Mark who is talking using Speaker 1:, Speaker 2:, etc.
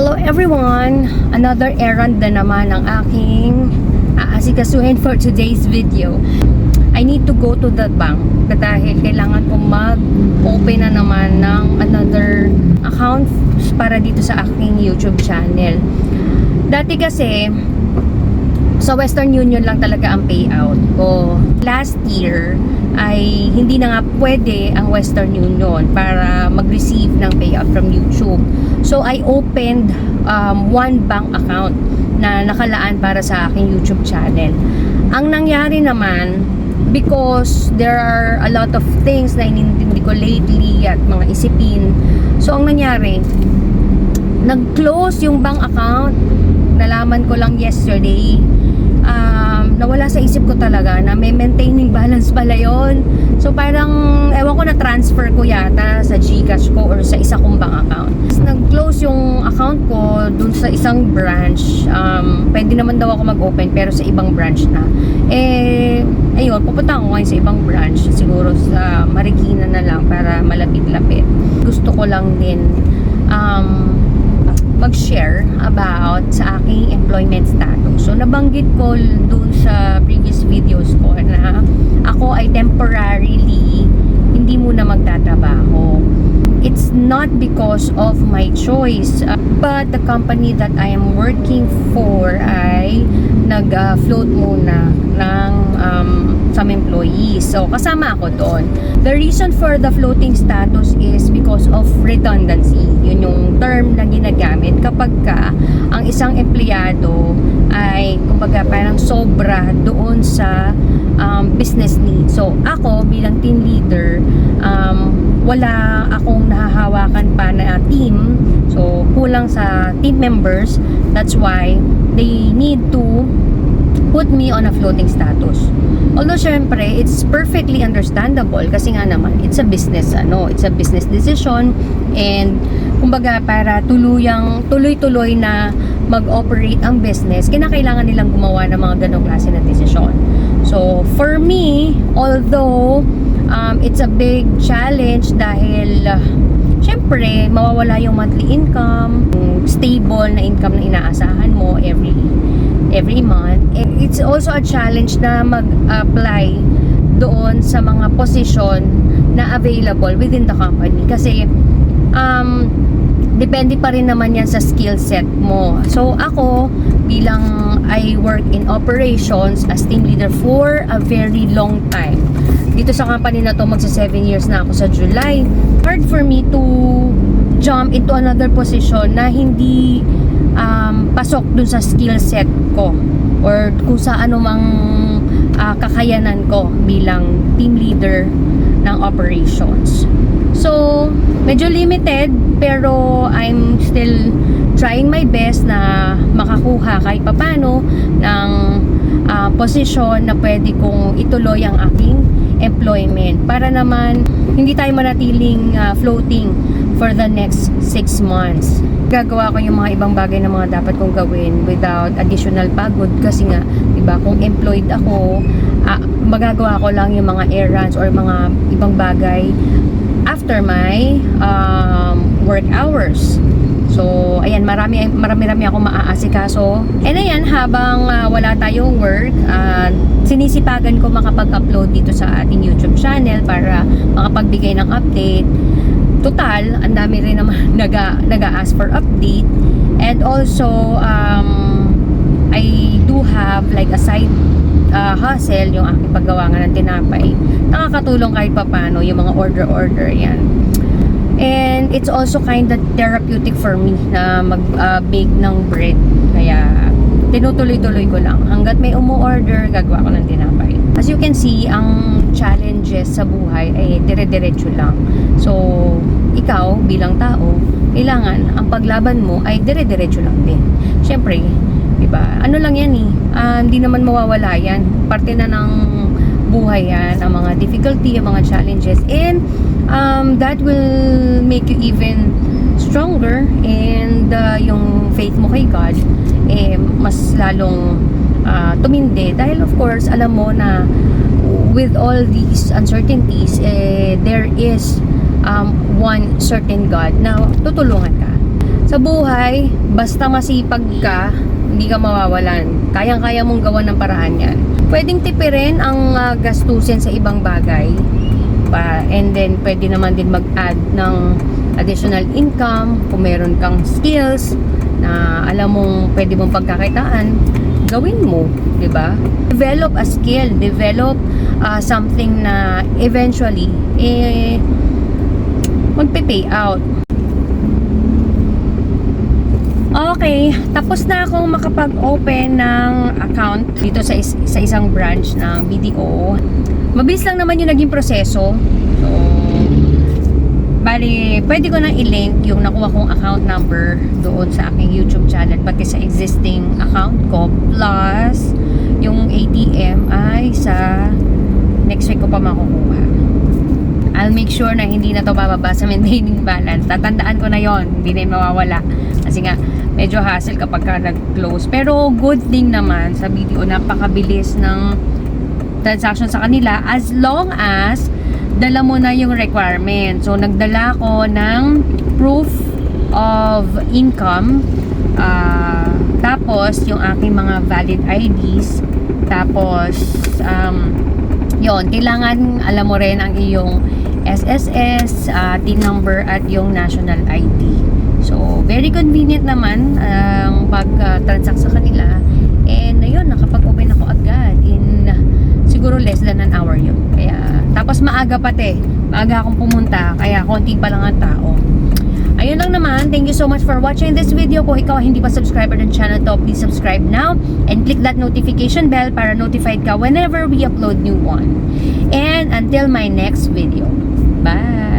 Speaker 1: Hello everyone! Another errand na naman ang aking aasikasuhin for today's video. I need to go to the bank dahil kailangan kong mag-open na naman ng another account para dito sa aking YouTube channel. Dati kasi, sa Western Union lang talaga ang payout ko. Last year ay hindi na nga pwede ang Western Union para mag-receive ng payout from YouTube. So I opened um, one bank account na nakalaan para sa aking YouTube channel. Ang nangyari naman, because there are a lot of things na inintindi ko lately at mga isipin. So ang nangyari, nag-close yung bank account. Nalaman ko lang yesterday. Um, nawala sa isip ko talaga na may maintaining balance pala yon. So parang, ewan ko na transfer ko yata sa Gcash ko or sa isa kong bank account. Nag-close yung account ko dun sa isang branch. Um, pwede naman daw ako mag-open pero sa ibang branch na. Eh, ayun, pupunta ako ngayon sa ibang branch. Siguro sa Marikina na lang para malapit-lapit. Gusto ko lang din um, mag-share about sa aking employment status. So, nabanggit ko dun sa previous videos ko na ako ay temporarily hindi muna magtatrabaho. It's not because of my choice, uh, but the company that I am working for ay nag-float muna ng um, some employees. So, kasama ako doon. The reason for the floating status is because of redundancy. Yun yung term kapag ka ang isang empleyado ay kumbaga parang sobra doon sa um, business need. So, ako bilang team leader, um, wala akong nahahawakan pa na team. So, kulang sa team members. That's why they need to put me on a floating status. Although syempre, it's perfectly understandable kasi nga naman, it's a business ano, it's a business decision and kumbaga para tuluyang tuloy-tuloy na mag-operate ang business, kinakailangan nilang gumawa ng mga ganong klase na desisyon. So, for me, although um, it's a big challenge dahil uh, syempre, mawawala yung monthly income, stable na income na inaasahan mo every every month. It's also a challenge na mag-apply doon sa mga position na available within the company. Kasi, um, depende pa rin naman yan sa skill set mo. So, ako, bilang I work in operations as team leader for a very long time. Dito sa company na to, magsa 7 years na ako sa July. Hard for me to jump into another position na hindi um, pasok dun sa skill set ko or kung sa ano ah, kakayanan ko bilang team leader ng operations. So, medyo limited pero I'm still trying my best na makakuha kahit papano ng ah, posisyon na pwede kong ituloy ang aking employment para naman hindi tayo manatiling ah, floating for the next 6 months. Gagawa ko yung mga ibang bagay na mga dapat kong gawin without additional pagod kasi nga, 'di ba, kung employed ako, ah, magagawa ko lang yung mga errands or mga ibang bagay after my um, work hours. So, ayan, marami marami-rami ako maaasikaso. And ayan, habang ah, wala tayong work, ah, sinisipagan ko makapag-upload dito sa ating YouTube channel para makapagbigay ng update. Total, ang dami rin naman naga, naga-ask for update. And also, um, I do have like a side uh, hustle, yung aking paggawa ng tinapay. Nakakatulong kahit papano yung mga order-order yan. And it's also kind of therapeutic for me na mag-bake ng bread. Kaya, tinutuloy-tuloy ko lang. Hanggat may umu-order, gagawa ko ng tinapay. As you can see, ang challenges sa buhay ay dire-diretso lang. So, ikaw bilang tao, kailangan ang paglaban mo ay dire-diretso lang din. Siyempre, di ba? Ano lang yan eh. ah, Hindi naman mawawala yan. Parte na ng buhay yan, ang mga difficulty, ang mga challenges. And um, that will make you even stronger and uh, yung faith mo kay God eh mas lalong uh, tumindi dahil of course alam mo na with all these uncertainties eh, there is um, one certain God na tutulungan ka Sa buhay, basta masipag ka, hindi ka mawawalan. Kayang-kaya mong gawa ng paraan yan. Pwedeng tipirin ang ah, gastusin sa ibang bagay. Pa, and then, pwede naman din mag-add ng additional income kung meron kang skills na alam mong pwede mong pagkakitaan, gawin mo, 'di ba? Develop a skill, develop ah, something na eventually eh magpe-pay out. Okay, tapos na akong makapag-open ng account dito sa, is- sa isang branch ng BDO. Mabilis lang naman yung naging proseso. So, bali, pwede ko nang i-link yung nakuha kong account number doon sa aking YouTube channel pati sa existing account ko. Plus, yung ATM ay sa next week ko pa makukuha. I'll make sure na hindi na to bababa sa maintaining balance. Tatandaan ko na yon Hindi na mawawala. Kasi nga, medyo hassle kapag ka nag-close. Pero good thing naman sa video, napakabilis ng transaction sa kanila as long as dala mo na yung requirement. So, nagdala ko ng proof of income. ah, tapos, yung aking mga valid IDs. Tapos, um, yon kailangan alam mo rin ang iyong SSS, uh, TIN number at yung national ID. Very convenient naman ang pag-transact sa kanila. And ayun, nakapag-open ako agad in siguro less than an hour yun. Kaya, tapos maaga pati. Maaga akong pumunta, kaya konti pa lang ang tao. Ayun lang naman. Thank you so much for watching this video. Kung ikaw hindi pa subscriber ng channel to, please subscribe now and click that notification bell para notified ka whenever we upload new one. And until my next video. Bye!